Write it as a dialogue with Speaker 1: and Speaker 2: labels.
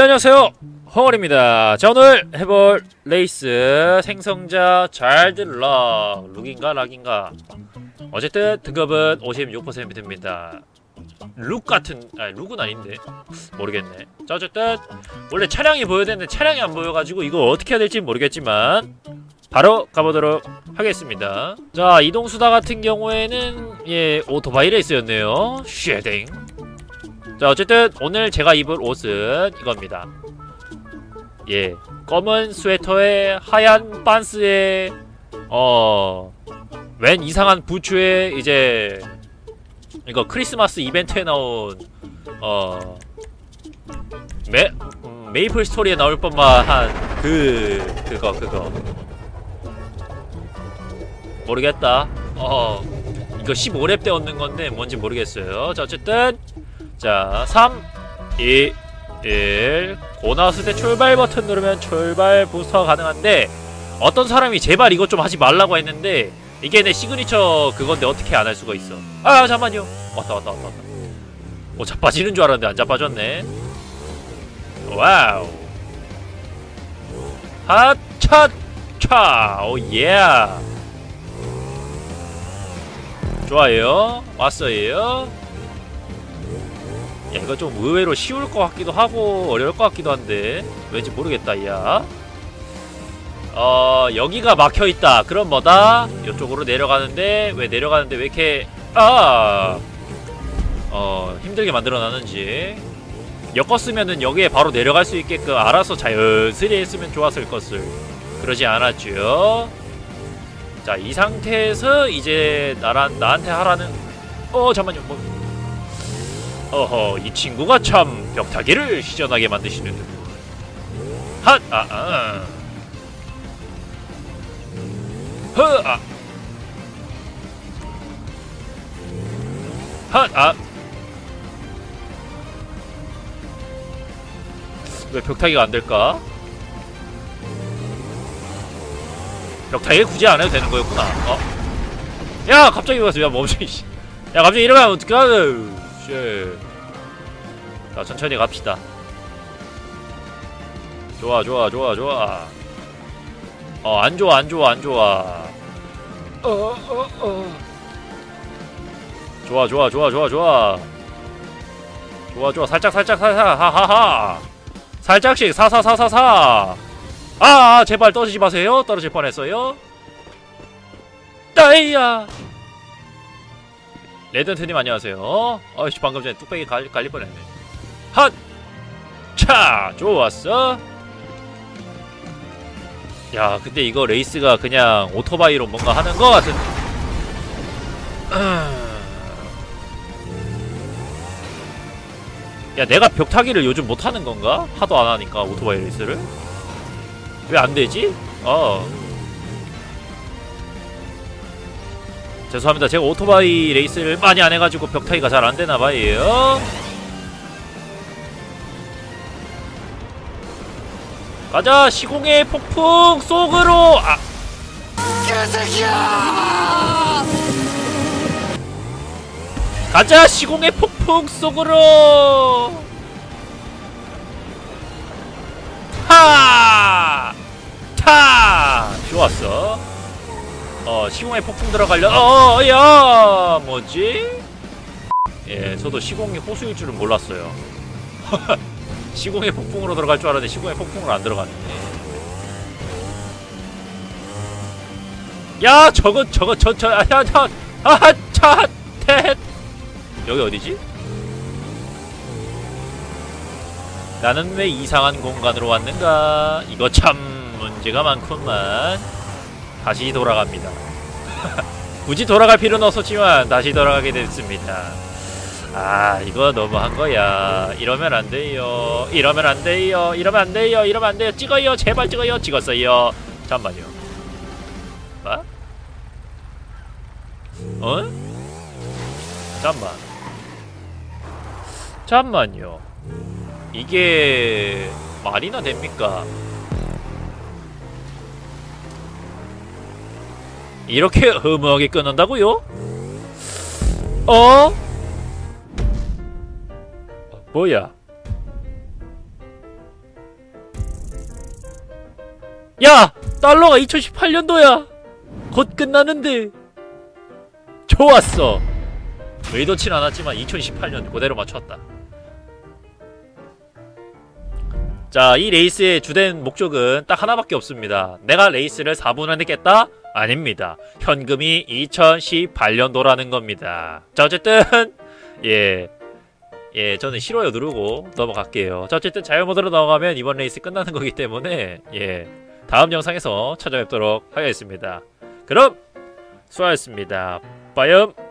Speaker 1: 네 안녕하세요. 헝얼입니다. 자 오늘 해볼 레이스 생성자 잘 들라 룩인가 락인가? 어쨌든 등급은 56%입니다. 룩 같은 아니 룩은 아닌데. 모르겠네. 자 어쨌든 원래 차량이 보여야 되는데 차량이 안 보여가지고 이거 어떻게 해야 될지 모르겠지만 바로 가보도록 하겠습니다. 자 이동수다 같은 경우에는 예 오토바이 레이스였네요. 쉐딩 자 어쨌든 오늘 제가 입을 옷은 이겁니다. 예 검은 스웨터에 하얀 반스에 어웬 이상한 부츠에 이제 이거 크리스마스 이벤트에 나온 어 메, 음, 메이플 스토리에 나올 법만 그 그거 그거. 모르겠다. 어 이거 15렙 때 얻는 건데 뭔지 모르겠어요. 자 어쨌든 자, 3, 2, 1. 고 나왔을 때 출발 버튼 누르면 출발 부스터가 가능한데 어떤 사람이 제발 이것 좀 하지 말라고 했는데 이게 내 시그니처 그건데 어떻게 안 할 수가 있어. 아, 잠만요. 왔다, 왔다, 왔다, 왔다. 어, 자빠지는 줄 알았는데 안 자빠졌네. 와우. 하차, 차, 오, 예. 좋아요. 왔어요. 야 이거 좀 의외로 쉬울 것 같기도 하고 어려울 것 같기도 한데 왠지 모르겠다 야. 어, 여기가 막혀있다. 그럼 뭐다? 이쪽으로 내려가는데 왜 내려가는데 왜 이렇게 아! 어, 힘들게 만들어놨는지. 엮었으면은 여기에 바로 내려갈 수 있게끔 알아서 자연스레 했으면 좋았을 것을. 그러지 않았죠 자이 상태에서 이제 나란, 나한테 하라는 어 잠만요. 뭐 어허 이 친구가 참 벽타기를 시전하게 만드시는군 핫! 아, 아. 허! 아. 핫! 아. 왜 벽타기가 안 될까? 벽타기 굳이 안 해도 되는 거였구나. 어? 야! 갑자기 왔어. 야, 멈춰, 이씨. 야, 갑자기 이러면 어떡하나. 쉣. 자, 천천히 갑시다. 좋아, 좋아, 좋아, 좋아. 어, 안 좋아, 안 좋아, 안 좋아. 어, 어, 어. 좋아, 좋아, 좋아, 좋아, 좋아. 좋아, 좋아. 살짝, 살짝, 살짝. 하하하. 살짝씩, 사사사사사. 아, 아, 제발 떨어지지 마세요. 떨어질 뻔했어요. 따이야. 레드언트님 안녕하세요. 어이씨 방금 전에 뚝배기 갈, 갈릴 뻔했네. 핫! 차! 좋았어. 야 근데 이거 레이스가 그냥 오토바이로 뭔가 하는 거 같은 야 내가 벽타기를 요즘 못하는 건가? 하도 안 하니까 오토바이 레이스를 왜 안 되지? 어 죄송합니다. 제가 오토바이 레이스를 많이 안 해가지고 벽타기가 잘 안 되나 봐요. 가자 시공의 폭풍 속으로 아 개새끼야 가자 시공의 폭풍 속으로 하! 타! 좋았어. 어, 시공의 폭풍 들어가려. 어, 야, 뭐지? 예, 저도 시공의 호수일 줄은 몰랐어요. 시공의 폭풍으로 들어갈 줄 알았는데 시공의 폭풍으로 안 들어갔네. 야, 저거, 저거, 저, 저, 아, 야, 차, 아, 차, 태. 여기 어디지? 나는 왜 이상한 공간으로 왔는가? 이거 참 문제가 많구만. 다시 돌아갑니다. 굳이 돌아갈 필요는 없었지만 다시 돌아가게 됐습니다. 아 이거 너무한 거야. 이러면 안 돼요. 이러면 안 돼요. 이러면 안 돼요. 이러면 안 돼요. 찍어요. 제발 찍어요. 찍었어요. 잠만요. 뭐? 어? 잠만. 잠만요. 이게 말이나 됩니까? 이렇게 허무하게 끝난다고요? 어? 뭐야? 야! 달러가 2018년도야! 곧 끝나는데! 좋았어! 의도치는 않았지만 2018년 그대로 맞췄다. 자, 이 레이스의 주된 목적은 딱 하나밖에 없습니다. 내가 레이스를 4분 안에 깼다? 아닙니다. 현금이 2018년도라는 겁니다. 자, 어쨌든, 예. 예, 저는 싫어요 누르고 넘어갈게요. 자, 어쨌든 자유 모드로 넘어가면 이번 레이스 끝나는 거기 때문에, 예. 다음 영상에서 찾아뵙도록 하겠습니다. 그럼, 수고하셨습니다. 빠염!